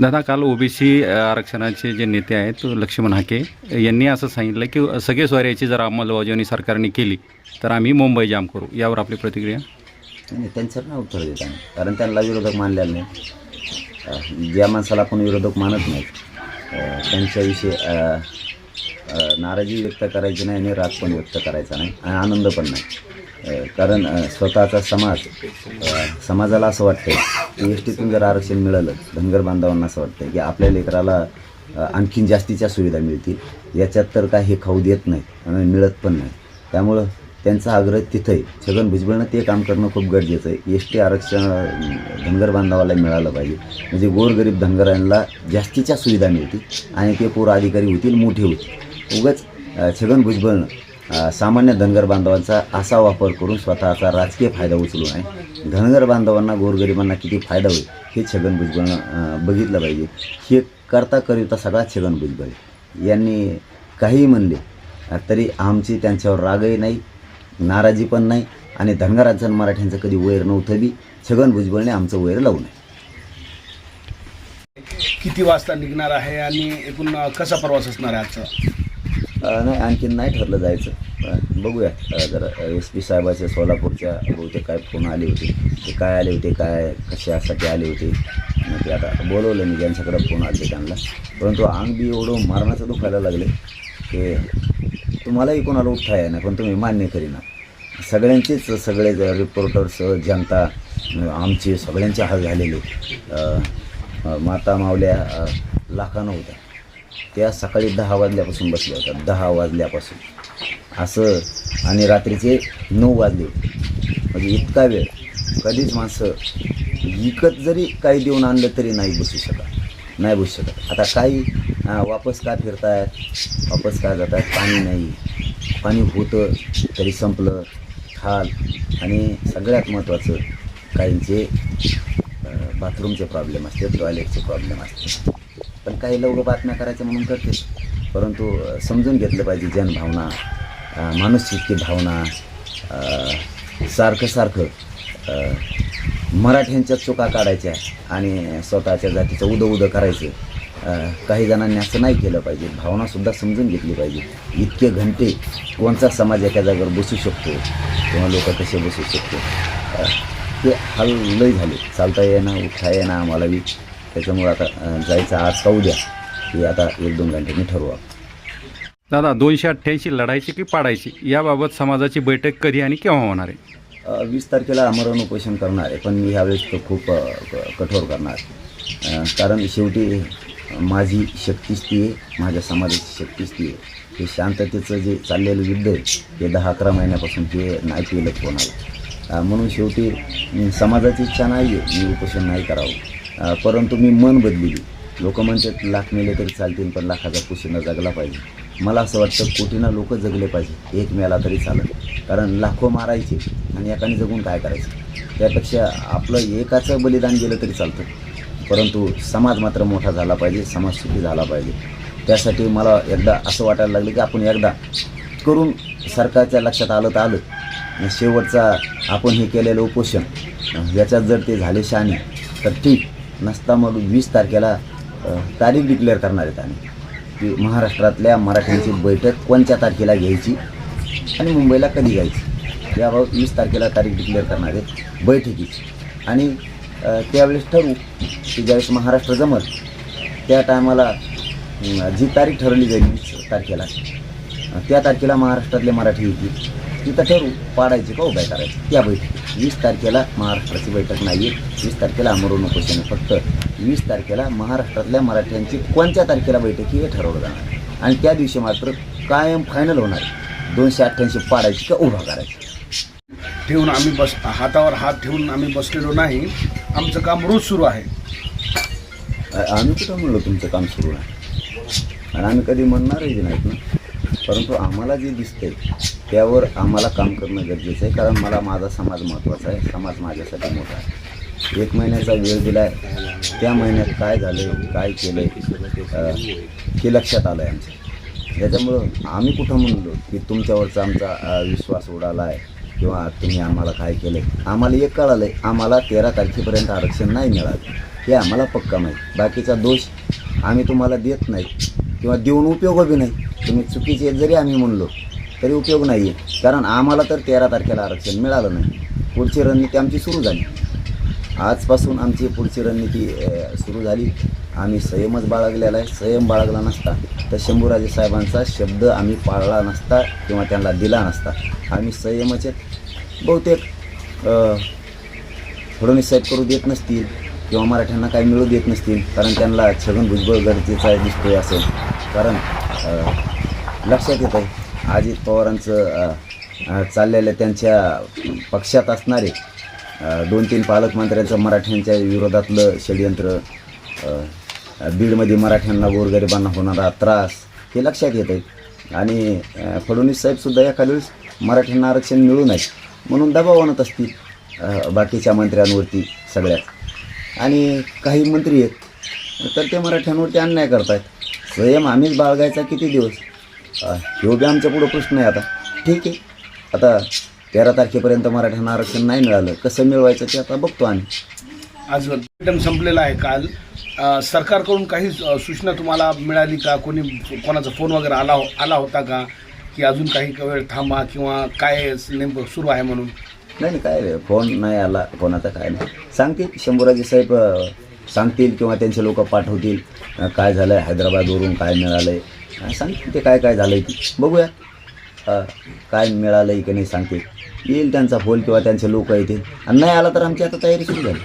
दादा काल ओबीसी आरक्षणाचे जे नेते आहेत लक्ष्मण हाके यांनी असं सांगितलं की सगळे स्वाऱ्याची जर अंमलबजावणी सरकारने केली तर आम्ही मुंबई जाम करू. यावर आपली प्रतिक्रिया? त्यांच्यावर नाही उत्तर देत आम्ही कारण त्यांना विरोधक मानलेलं नाही ज्या माणसाला आपण विरोधक मानत नाहीत त्यांच्याविषयी नाराजी व्यक्त करायची नाही आणि राग पण व्यक्त करायचा नाही आणि आनंद पण नाही. कारण स्वतःचा समाज समाजाला असं वाटतं की एस टीतून जर आरक्षण मिळालं धनगर बांधवांना असं वाटतं की आपल्या लेकराला आणखीन जास्तीच्या सुविधा मिळतील याच्यात तर काय हे खाऊ देत नाही आणि मिळत पण नाही त्यामुळं त्यांचा आग्रह तिथं आहे छगन भुजबळनं ते काम करणं खूप गरजेचं आहे. एस टी आरक्षण धनगर बांधवाला मिळालं पाहिजे. म्हणजे गोरगरीब धनगरांना जास्तीच्या सुविधा मिळतील आणि ते पूर अधिकारी होतील मोठे होतील. उगाच छगन भुजबळनं सामान्य धनगर बांधवांचा असा वापर करून स्वतःचा राजकीय फायदा उचलू नये धनगर बांधवांना गोरगरिबांना किती फायदा होईल हे छगन भुजबळ बघितलं पाहिजे. हे करता करिता सगळा छगन भुजबळ यांनी काहीही म्हणले तरी आमची त्यांच्यावर रागही नाही नाराजी पण नाही आणि धनगरांचं मराठ्यांचं कधी वैर नव्हतं बी छगन भुजबळने आमचं वैर लावू नये. किती वाजता निघणार आहे आणि एकूण कसा प्रवास असणार आहे आजचा? नाही आणखीन नाही ठरलं जायचं. बघूया. जरा एस पी साहेबाच्या सोलापूरच्या बहुतेक काय फोन आले होते ते काय आले होते काय कशासाठी आले होते मग ते आता बोलवलं मी ज्यांच्याकडे फोन आले त्यांना. परंतु अंग बी एवढं मारण्याचं दुखायला लागले की तुम्हालाही कोणाला उठता आहे ना पण तुम्ही मान्य करीना. सगळ्यांचेच सगळे रिपोर्टर्स जनता आमचे सगळ्यांचे हाल झालेले. माता मावल्या लाखानं होत्या. त्या सकाळी दहा वाजल्यापासून बसल्या होत्या दहा वाजल्यापासून. असं आणि रात्रीचे नऊ वाजले होते. म्हणजे इतका वेळ. कधीच माणसं विकत जरी काही देऊन आणलं तरी नाही बसू शकत नाही बसू शकत. आता काही वापस का फिरतायत? वापस का जातात पाणी नाही. पाणी होतं तरी संपलं. खाल. आणि सगळ्यात महत्त्वाचं काहींचे बाथरूमचे प्रॉब्लेम असते टॉयलेटचे प्रॉब्लेम असते. पण काही लवकर बातम्या करायच्या म्हणून करते. परंतु समजून घेतलं पाहिजे जनभावना. अ, माणुसकीची भावना सारखं सारखं मराठ्यांच्या चुका काढायच्या आणि स्वतःच्या जातीचं उदं उदं करायचं. काही जणांनी असं नाही केलं पाहिजे. भावनासुद्धा समजून घेतली पाहिजे. इतके घंटे कोणता समाज एका जागेवर बसू शकतो? किंवा लोक कसे बसू शकतो? ते हाल लय झाले. चालता येणं उठता येणं आम्हाला बी. त्याच्यामुळं आता जायचं आज का उद्या? हे आता एक दोन घंट्यांनी ठरवा दादा दोनशे अठ्ठ्याऐंशी लढायची की पाडायची? याबाबत समाजाची बैठक कधी आणि केव्हा होणार आहे? वीस तारखेला आमरण उपोषण करणार आहे पण मी ह्यावेळेस तो खूप कठोर करणार अ, कारण शेवटी माझी शक्तीच ती आहे माझ्या समाजाची शक्तीच ती आहे. हे शांततेचं जे चाललेलं युद्ध आहे ते दहा अकरा महिन्यापासून ते नाही केलं कोणाला. अ, म्हणून शेवटी अं, समाजाची इच्छा नाही आहे मी उपोषण नाही करावं. परंतु मी मन बदलली. लोक म्हणतात लाख मेले तरी चालतील पण लाखाचा कुशीनं जगला पाहिजे. मला असं वाटतं कोटीनं लोक जगले पाहिजे. एक मेला तरी चालत कारण लाखो मारायचे आणि एकाने जगून काय करायचं? त्यापेक्षा आपलं एकाचं बलिदान गेलं तरी चालतं. परंतु समाज मात्र मोठा झाला पाहिजे समाज सुखी झाला पाहिजे. त्यासाठी मला एकदा असं वाटायला लागलं की आपण एकदा करून सरकारच्या लक्षात आलं तर आलं. शेवटचा आपण हे केलेलं उपोषण याच्यात जर ते झाले शाने तर ठीक. नसता मग वीस तारखेला तारीख डिक्लेअर करणार आहेत आम्ही. की महाराष्ट्रातल्या मराठ्यांची बैठक कोणत्या तारखेला घ्यायची आणि मुंबईला कधी घ्यायची याबाबत वीस तारखेला तारीख डिक्लेअर करणार आहेत बैठकीची. आणि त्यावेळेस ठरवू की ज्यावेळेस महाराष्ट्र जमल त्या टायमाला जी तारीख ठरवली जाईल वीस तारखेला त्या तारखेला महाराष्ट्रातले मराठी येतील. तिथं ठरवू पाडायची का उभ्या करायची? त्या बैठकी वीस तारखेला महाराष्ट्राची बैठक नाही आहे वीस तारखेला अमरून उपोषण. फक्त वीस तारखेला महाराष्ट्रातल्या मराठ्यांची कोणत्या तारखेला बैठक हे ठरवलं जाणार. आणि त्या दिवशी मात्र कायम फायनल होणार. दोनशे अठ्ठ्याऐंशी पाडायची का उभा करायची ठेवून आम्ही बस हातावर हात ठेवून आम्ही बसलेलो नाही आमचं काम रोज सुरू आहे आम्ही कुठं म्हणलो तुमचं काम सुरू आहे आणि आम्ही कधी म्हणणारही नाहीत ना परंतु आम्हाला जे दिसतंय त्यावर आम्हाला काम करणं गरजेचं आहे कारण मला माझा समाज महत्त्वाचा आहे समाज माझ्यासाठी मोठा आहे. एक महिन्याचा वेळ दिला आहे त्या महिन्यात काय झालं काय केलं आहे हे लक्षात आलं आहे आमचं. त्याच्यामुळं आम्ही कुठं म्हणलो की तुमच्यावरचा आमचा विश्वास उडाला आहे किंवा तुम्ही आम्हाला काय केलं आम्हाला एक कळालं आहे आम्हाला तेरा तारखेपर्यंत आरक्षण नाही मिळालं. हे आम्हाला पक्का माहीत. बाकीचा दोष आम्ही तुम्हाला देत नाही किंवा देऊन उपयोग बी नाही. तुम्ही चुकीचे जरी आम्ही म्हणलो तरी उपयोग नाही आहे कारण आम्हाला तर तेरा तारखेला आरक्षण मिळालं नाही. पुढची रणनीती आमची सुरू झाली. आजपासून आमची पुढची रणनीती सुरू झाली. आम्ही संयमच बाळगलेला आहे. संयम बाळगला नसता तर शंभूराजे साहेबांचा शब्द आम्ही पाळला नसता किंवा त्यांना दिला नसता. आम्ही संयमच आहेत. बहुतेक फडणवीस साहेब करू देत नसतील किंवा मराठ्यांना काही मिळू देत नसतील कारण त्यांना छगन भुजबळ गरजेचा दिसतोय असेल कारण लक्षात येत आहे अजित पवारांचं चाललेलं त्यांच्या पक्षात असणारे दोन तीन पालकमंत्र्यांचं मराठ्यांच्या विरोधातलं षडयंत्र बीडमध्ये मराठ्यांना गोरगरिबांना होणारा त्रास हे लक्षात येत आहे आणि फडणवीस साहेबसुद्धा एखाद्या वेळेस मराठ्यांना आरक्षण मिळू नये म्हणून दबाव आणत असतील बाकीच्या मंत्र्यांवरती सगळ्यात. आणि काही मंत्री आहेत तर ते मराठ्यांवरती अन्याय करतायत. संयम आम्हीच बाळगायचा किती दिवस? ह्यो बी आमच्या पुढं प्रश्न आहे आता. ठीक आहे. आता तेरा तारखेपर्यंत मराठ्यांना आरक्षण नाही मिळालं कसं मिळवायचं ते आता बघतो आम्ही. आज टर्म संपलेला आहे काल. अ, सरकारकडून काही सूचना तुम्हाला मिळाली का? कोणी कोणाचा फोन वगैरे आला हो- आला होता का? की अजून काही वेळ थांबा किंवा काय नेमकं सुरू आहे म्हणून? नाही नाही काय रे, फोन नाही आला कोणाचा काय नाही. सांगतील शंभूराजे साहेब अ, सांगतील किंवा त्यांचे लोक पाठवतील काय झालं आहे हैदराबादवरून काय मिळालं आहे सांगतील ते काय काय झालं आहे ते बघूया काय मिळालं आहे की नाही सांगतील. येईल त्यांचा फोन किंवा त्यांचे लोक येतील. आणि नाही आला तर आमची आता तयारी सुरू झाली.